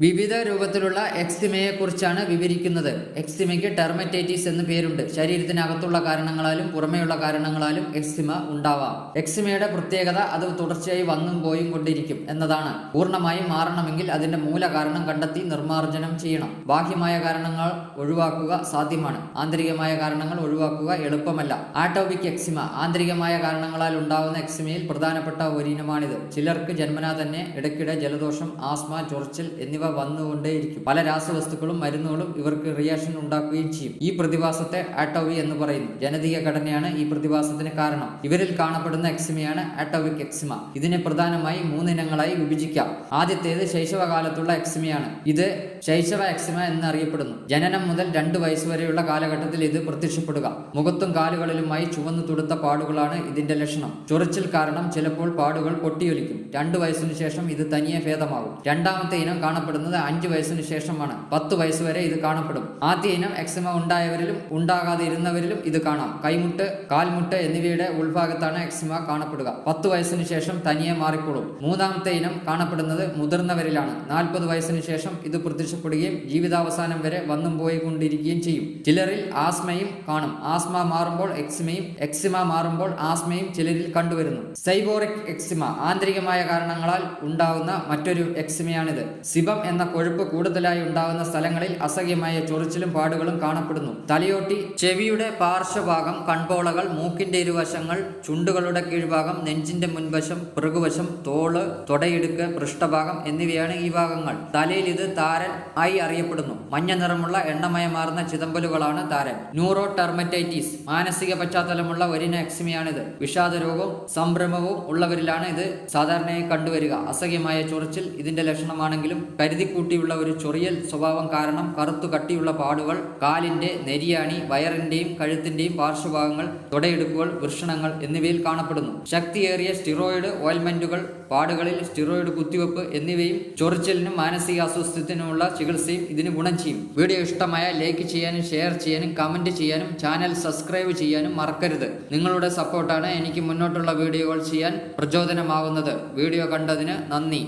വിവിധ രൂപത്തിലുള്ള എക്സിമയെ കുറിച്ചാണ് വിവരിക്കുന്നത്. എക്സിമയ്ക്ക് ടെർമറ്റൈറ്റിസ് എന്ന് പേരുണ്ട്. ശരീരത്തിനകത്തുള്ള കാരണങ്ങളാലും പുറമെയുള്ള കാരണങ്ങളാലും എക്സിമ ഉണ്ടാവാം. എക്സിമയുടെ പ്രത്യേകത അത് തുടർച്ചയായി വന്നും പോയും കൊണ്ടിരിക്കും എന്നതാണ്. പൂർണമായും മാറണമെങ്കിൽ അതിന്റെ മൂല കാരണം കണ്ടെത്തി നിർമ്മാർജനം ചെയ്യണം. ബാഹ്യമായ കാരണങ്ങൾ ഒഴിവാക്കുക സാധ്യമാണ്. ആന്തരികമായ കാരണങ്ങൾ ഒഴിവാക്കുക എളുപ്പമല്ല. ആട്ടോപിക് എക്സിമ ആന്തരികമായ കാരണങ്ങളാൽ ഉണ്ടാവുന്ന എക്സിമയിൽ പ്രധാനപ്പെട്ട ഒരിനമാണിത് ചിലർക്ക് ജന്മനാ തന്നെ ഇടയ്ക്കിടെ ജലദോഷം ആസ്മ ചൊറിച്ചിൽ എന്നിവ വന്നുകൊണ്ടേയിരിക്കും. പല രാസവസ്തുക്കളും മരുന്നുകളും ഇവർക്ക് റിയാക്ഷൻ ഉണ്ടാക്കുകയും ചെയ്യും. ഈ പ്രതിഭാസത്തെ ആട്ടോവി എന്ന് പറയുന്നു. ജനതീയ ഘടനയാണ് ഈ പ്രതിഭാസത്തിന് കാരണം. ഇവരിൽ കാണപ്പെടുന്ന എക്സിമയാണ് ആട്ടോവിക് എക്സിമ. ഇതിനെ പ്രധാനമായി മൂന്നിനങ്ങളായി വിഭജിക്കാം. ആദ്യത്തേത് ശൈശവകാലത്തുള്ള എക്സിമയാണ്. ഇത് ശൈശവ എക്സിമ എന്നറിയപ്പെടുന്നു. ജനനം മുതൽ രണ്ട് വയസ്സ് വരെയുള്ള കാലഘട്ടത്തിൽ ഇത് പ്രത്യക്ഷപ്പെടുക. മുഖത്തും കാലുകളിലുമായി ചുവന്നു തുടുത്ത പാടുകളാണ് ഇതിന്റെ ലക്ഷണം. ചൊറിച്ചിൽ കാരണം ചിലപ്പോൾ പാടുകൾ പൊട്ടിയൊലിക്കും. രണ്ടു വയസ്സിനു ശേഷം ഇത് തനിയെ ഭേദമാകും. രണ്ടാമത്തെ ഇനം കാണപ്പെടുന്നത് അഞ്ചു വയസ്സിനു ശേഷമാണ്. പത്ത് വയസ്സ് വരെ ഇത് കാണപ്പെടും. ആദ്യ ഇനം എക്സിമ ഉണ്ടായവരിലും ഉണ്ടാകാതെ ഇരുന്നവരിലും ഇത് കാണാം. കൈമുട്ട് കാൽമുട്ട് എന്നിവയുടെ ഉൾഭാഗത്താണ് എക്സിമ കാണപ്പെടുക. പത്ത് വയസ്സിനു ശേഷം തനിയെ മാറിക്കൊള്ളും. മൂന്നാമത്തെ ഇനം കാണപ്പെടുന്നത് മുതിർന്നവരിലാണ്. നാൽപ്പത് വയസ്സിനു ശേഷം ഇത് പ്രത്യക്ഷപ്പെടുകയും ജീവിതാവസാനം വരെ വന്നും പോയിക്കൊണ്ടിരിക്കുകയും ചെയ്യും. ചിലരിൽ ആസ്മയും കാണും. ആസ്മ മാറുമ്പോൾ എക്സിമയും എക്സിമ മാറുമ്പോൾ ആസ്മയും ചിലരിൽ കണ്ടുവരുന്നു. സൈബോറിക് എക്സിമ ആന്തരികമായ കാരണങ്ങളാൽ ഉണ്ടാകുന്ന മറ്റൊരു എക്സിമയാണിത്. സിബം എന്ന കൊഴുപ്പ് കൂടുതലായി ഉണ്ടാകുന്ന സ്ഥലങ്ങളിൽ അസഹ്യമായ ചൊറിച്ചിലും പാടുകളും കാണപ്പെടുന്നു. തലയോട്ടി ചെവിയുടെ പാർശ്വഭാഗം കൺപോളകൾ മൂക്കിന്റെ ഇരുവശങ്ങൾ ചുണ്ടുകളുടെ കീഴ്ഭാഗം നെഞ്ചിന്റെ മുൻവശം പിറകുവശം തോൾ തൊടയിടുക്ക് പൃഷ്ഠഭാഗം എന്നിവയാണ് ഈ ഭാഗങ്ങൾ. തലയിൽ ഇത് താരൻ ആയി അറിയപ്പെടുന്നു. മഞ്ഞ നിറമുള്ള എണ്ണമയമാർന്ന ചിതമ്പലുകളാണ് താരൻ. ന്യൂറോ ടെർമറ്റൈറ്റിസ് മാനസിക പശ്ചാത്തലമുള്ള ഒരിന എക്സിമയാണിത് വിഷാദ രോഗവും സംഭ്രമവും ഉള്ളവരിലാണ് ഇത് സാധാരണയായി കണ്ടുവരിക. അസഹ്യമായ ചൊറിച്ചിൽ ഇതിന്റെ ലക്ഷണമാണെങ്കിലും കരുതിക്കൂട്ടിയുള്ള ഒരു ചൊറിയൽ സ്വഭാവം കാരണം കറുത്തു കട്ടിയുള്ള പാടുകൾ കാലിന്റെ നെരിയാണി വയറിന്റെയും കഴുത്തിന്റെയും പാർശ്വഭാഗങ്ങൾ തുടയെടുക്കുകൾ വൃഷണങ്ങൾ എന്നിവയിൽ കാണപ്പെടുന്നു. ശക്തിയേറിയ സ്റ്റിറോയിഡ് ഓയിൽമെന്റുകൾ പാടുകളിൽ സ്റ്റിറോയിഡ് കുത്തിവെപ്പ് എന്നിവയും ചൊറിച്ചിലിനും മാനസിക അസ്വസ്ഥത്തിനുമുള്ള ചികിത്സയും ഇതിന് ഗുണം ചെയ്യും. വീഡിയോ ഇഷ്ടമായ ലൈക്ക് ചെയ്യാനും ഷെയർ ചെയ്യാനും കമന്റ് ചെയ്യാനും ചാനൽ സബ്സ്ക്രൈബ് ചെയ്യാനും മറക്കരുത്. നിങ്ങളുടെ സപ്പോർട്ടാണ് എനിക്ക് മുന്നോട്ടുള്ള വീഡിയോകൾ ചെയ്യാൻ പ്രചോദനമാകുന്നത് വീഡിയോ കണ്ടതിന് നന്ദി.